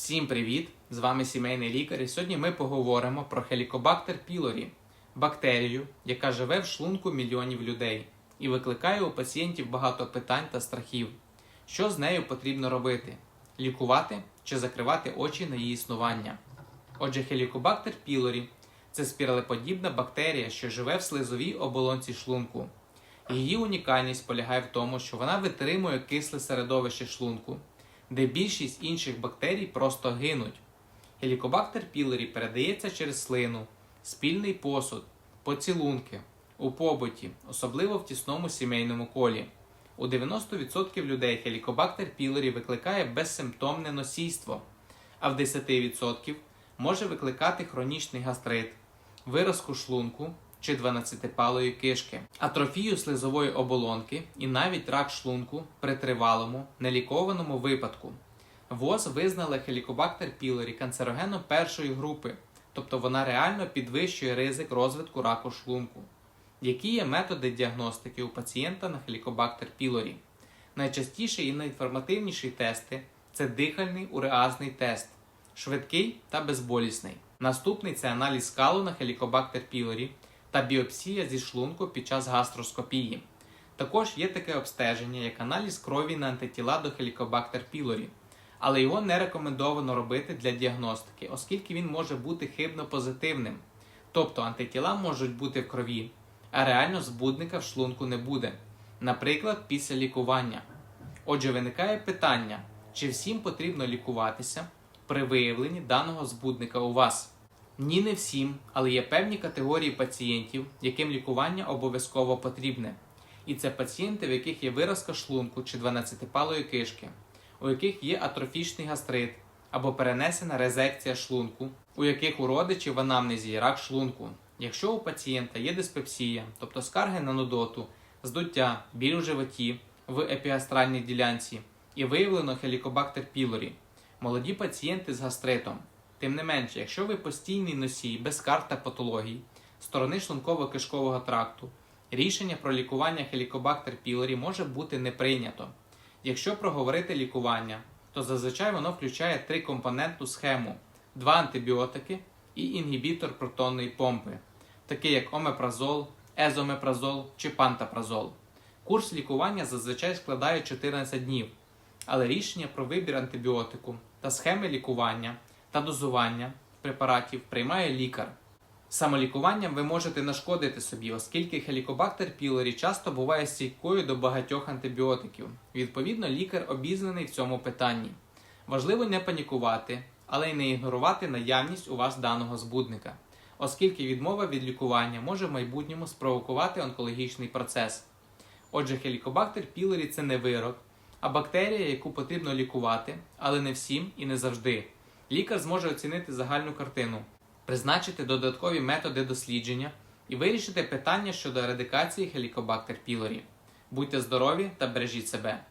Всім привіт! З вами сімейний лікар. І сьогодні ми поговоримо про Helicobacter pylori – бактерію, яка живе в шлунку мільйонів людей і викликає у пацієнтів багато питань та страхів. Що з нею потрібно робити? Лікувати чи закривати очі на її існування? Отже, Helicobacter pylori – це спіралеподібна бактерія, що живе в слизовій оболонці шлунку. Її унікальність полягає в тому, що вона витримує кисле середовище шлунку, де більшість інших бактерій просто гинуть. Helicobacter pylori передається через слину, спільний посуд, поцілунки, у побуті, особливо в тісному сімейному колі. У 90% людей Helicobacter pylori викликає безсимптомне носійство, а в 10% може викликати хронічний гастрит, виразку шлунку чи 12-палої кишки, атрофію слизової оболонки і навіть рак шлунку при тривалому, нелікованому випадку. ВОЗ визнала Helicobacter pylori канцерогеном першої групи, тобто вона реально підвищує ризик розвитку раку шлунку. Які є методи діагностики у пацієнта на Helicobacter pylori? Найчастіші і найінформативніші тести це дихальний уреазний тест, швидкий та безболісний. Наступний це аналіз скалу на Helicobacter pylori та біопсія зі шлунку під час гастроскопії. Також є таке обстеження, як аналіз крові на антитіла до Helicobacter pylori, але його не рекомендовано робити для діагностики, оскільки він може бути хибно позитивним. Тобто антитіла можуть бути в крові, а реально збудника в шлунку не буде, наприклад, після лікування. Отже, виникає питання, чи всім потрібно лікуватися при виявленні даного збудника у вас. Ні, не всім, але є певні категорії пацієнтів, яким лікування обов'язково потрібне. І це пацієнти, в яких є виразка шлунку чи 12-палої кишки, у яких є атрофічний гастрит або перенесена резекція шлунку, у яких у родичів в анамнезі рак шлунку. Якщо у пацієнта є диспепсія, тобто скарги на нудоту, здуття, біль у животі в епігастральній ділянці і виявлено Helicobacter pylori, молоді пацієнти з гастритом. Тим не менше, якщо ви постійний носій без карт та патологій, сторони шлунково-кишкового тракту, рішення про лікування Helicobacter pylori може бути не прийнято. Якщо проговорити лікування, то зазвичай воно включає трикомпонентну схему: два антибіотики і інгібітор протонної помпи, такі як омепразол, езомепразол чи пантапразол. Курс лікування зазвичай складає 14 днів, але рішення про вибір антибіотику та схеми лікування та дозування препаратів приймає лікар. Самолікуванням ви можете нашкодити собі, оскільки Helicobacter pylori часто буває стійкою до багатьох антибіотиків. Відповідно, лікар обізнаний в цьому питанні. Важливо не панікувати, але й не ігнорувати наявність у вас даного збудника, оскільки відмова від лікування може в майбутньому спровокувати онкологічний процес. Отже, Helicobacter pylori – це не вирок, а бактерія, яку потрібно лікувати, але не всім і не завжди. Лікар зможе оцінити загальну картину, призначити додаткові методи дослідження і вирішити питання щодо ерадикації Helicobacter pylori. Будьте здорові та бережіть себе!